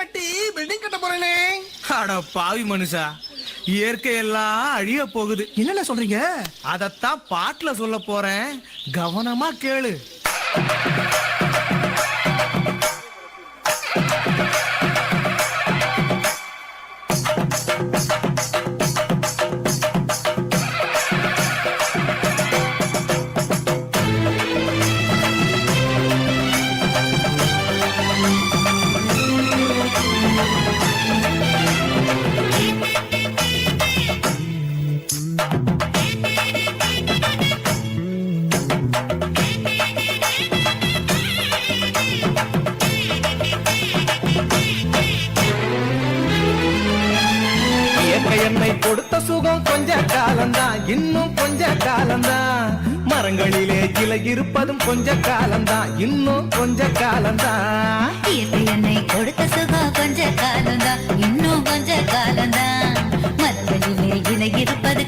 வெட்டி பில்டிங் கட்ட போறேனே. அட பாவி மனுஷா இயற்கை எல்லாம் அழிய போகுது. என்னென்ன சொல்றீங்க? அதத்தான் பாட்டுல சொல்ல போறேன். கவனமா கேளு. இயற்கை கொஞ்ச காலம்தான் இன்னும் கொஞ்ச காலம்தான் மரங்களிலே கிளை இருப்பதும் கொஞ்ச காலம்தான் இன்னும் கொஞ்ச காலம்தான் இயற்கை என்னை கொடுத்த சுகம் கொஞ்ச காலம்தான் இன்னும் கொஞ்ச காலம்தான் மரங்களிலே இலை இருப்பது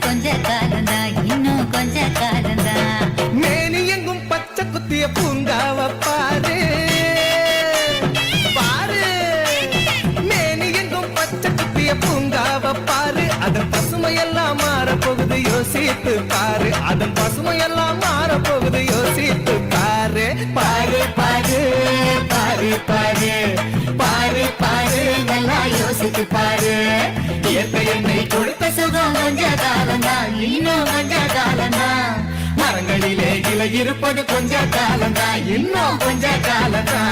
அதன் பசுமையெல்லாம் மாற யோசித்து பாரு. பாரு பாரு பாரு பாரு. பாரு பாரு நல்லா யோசித்து பாரு. எப்ப என்னை கொடுத்த சுகம் கொஞ்ச காலம்தான் இன்னும் கொஞ்ச காலம்தான் மரங்களிலே கிளை இருப்பது கொஞ்ச காலந்தா இன்னும் கொஞ்ச காலந்தா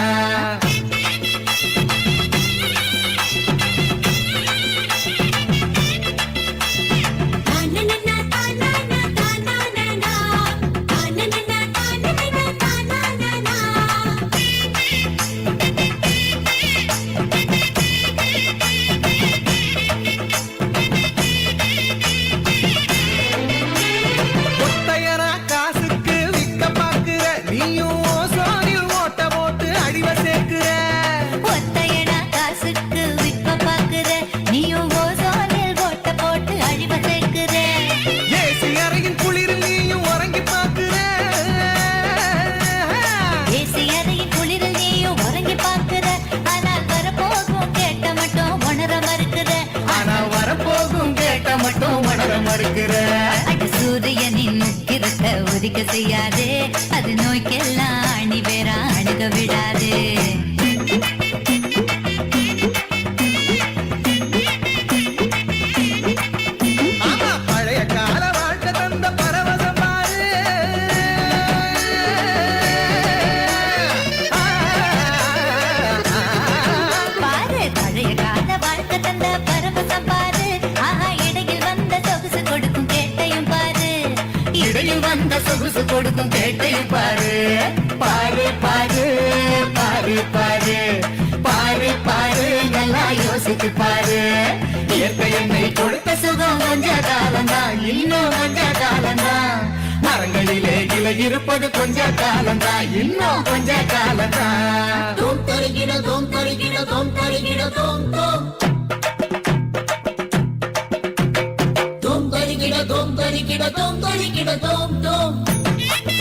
முக்கிரத்தை சொகுசு கொடுக்கும் கேட்டையும் பாரு. பாரு பாரு பாரு பாரு. பாரு பாரு நல்லா யோசித்து பாரு. இயற்கை என்னை கொடுத்த சுகம் கொஞ்ச காலம்தான். இன்னும் கொஞ்ச காலம்தான். மரங்களிலே இலை இருப்பது கொஞ்ச காலம்தான். இன்னும் கொஞ்ச காலம்தான். தோம் தருகிட தோம் தருகிட தோம் தருகிட தோம் தோம். தோம் தருகிட தோம் தருகிட தோம் தருகிட தோம் தோம். Yeah.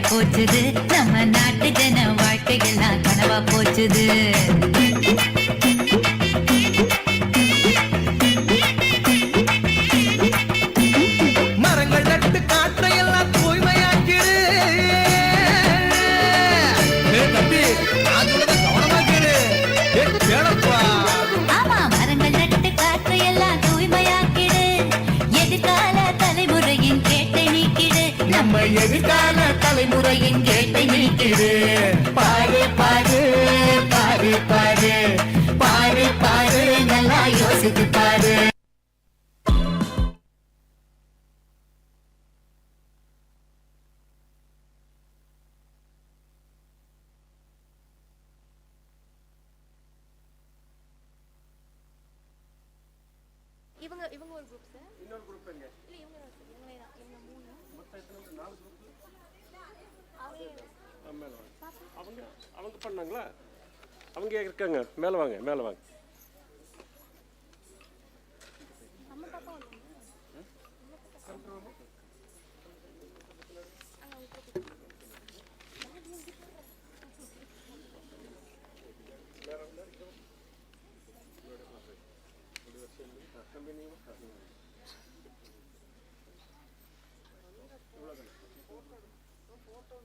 போச்சுது. நம்ம நாட்டு ஜன வாழ்க்கையெல்லாம் கனவா போச்சுது. வீடு பாரு பாரு பாரு பாரு பாரு பாரு நல்லா யோசித்து பாரு இவங்க இவங்க ஒரு குரூப் சார் இன்னொரு குரூப் எங்க இல்ல இவங்க தான் தான் இவங்க மூணு. அவங்க அவங்க பண்ணாங்களா? அவங்க இருக்காங்க. மேலே வாங்க மேலே வாங்க. நம்ம ഫോട്ടോ ഫോട്ടോ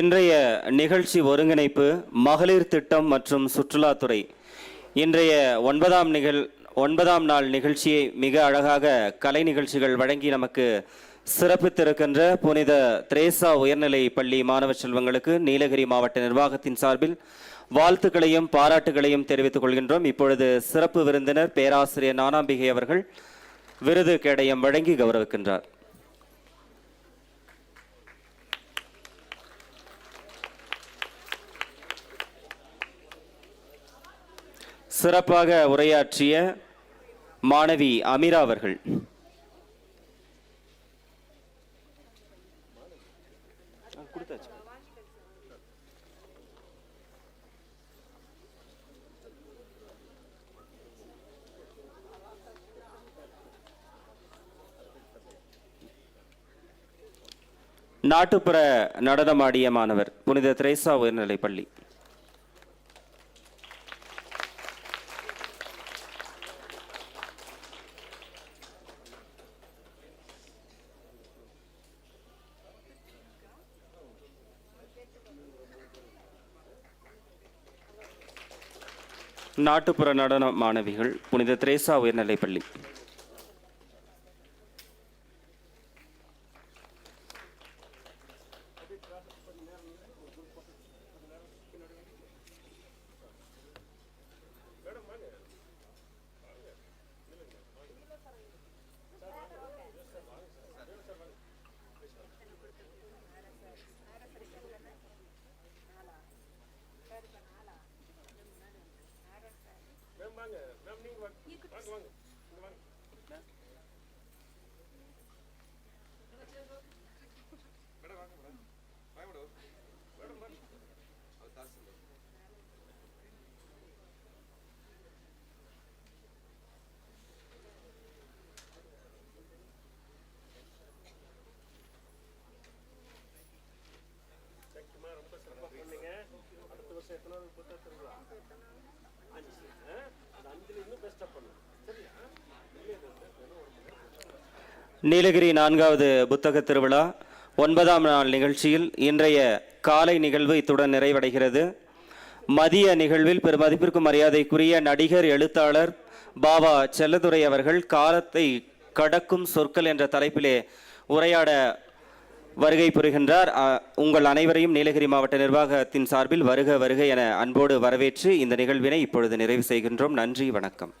இன்றைய நிகழ்ச்சி ஒருங்கிணைப்பு மகளிர் திட்டம் மற்றும் சுற்றுலாத்துறை. இன்றைய ஒன்பதாம் நிகழ் ஒன்பதாம் நாள் நிகழ்ச்சியை மிக அழகாக கலை நிகழ்ச்சிகள் வழங்கி நமக்கு சிறப்பித்திருக்கின்ற புனித திரேசா உயர்நிலை பள்ளி மாணவ செல்வங்களுக்கு நீலகிரி மாவட்ட நிர்வாகத்தின் சார்பில் வாழ்த்துக்களையும் பாராட்டுகளையும் தெரிவித்துக் கொள்கின்றோம். இப்பொழுது சிறப்பு விருந்தினர் பேராசிரியர் நானாம்பிகை அவர்கள் விருது கேடயம் வழங்கி கௌரவிக்கின்றார். சிறப்பாக உரையாற்றிய மாணவி அமீரா அவர்கள். நாட்டுப்புற நடனமாடிய மாணவர் புனித திரேசா உயர்நிலைப் நாட்டுப்புற நடன மாணவிகள் புனித திரேசா உயர்நிலைப் பள்ளி தேங்க்யூமா ரொம்ப சிறப்பாக பண்ணீங்க. அடுத்த வருஷம் எத்தனாவது புத்தக திருவிழா அஞ்சு நீலகிரி நான்காவது புத்தக திருவிழா ஒன்பதாம் நாள் நிகழ்ச்சியில் இன்றைய காலை நிகழ்வு இத்துடன் நிறைவடைகிறது. மதிய நிகழ்வில் பெருமதிப்பிற்கும் மரியாதைக்குரிய நடிகர் எழுத்தாளர் பாபா செல்லதுரை அவர்கள் காலத்தை கடக்கும் சொற்கள் என்ற தலைப்பிலே உரையாட வருகை புரிகின்றார். உங்கள் அனைவரையும் நீலகிரி மாவட்ட நிர்வாகத்தின் சார்பில் வருக வருக என அன்போடு வரவேற்று இந்த நிகழ்வினை இப்பொழுது நிறைவு செய்கின்றோம். நன்றி வணக்கம்.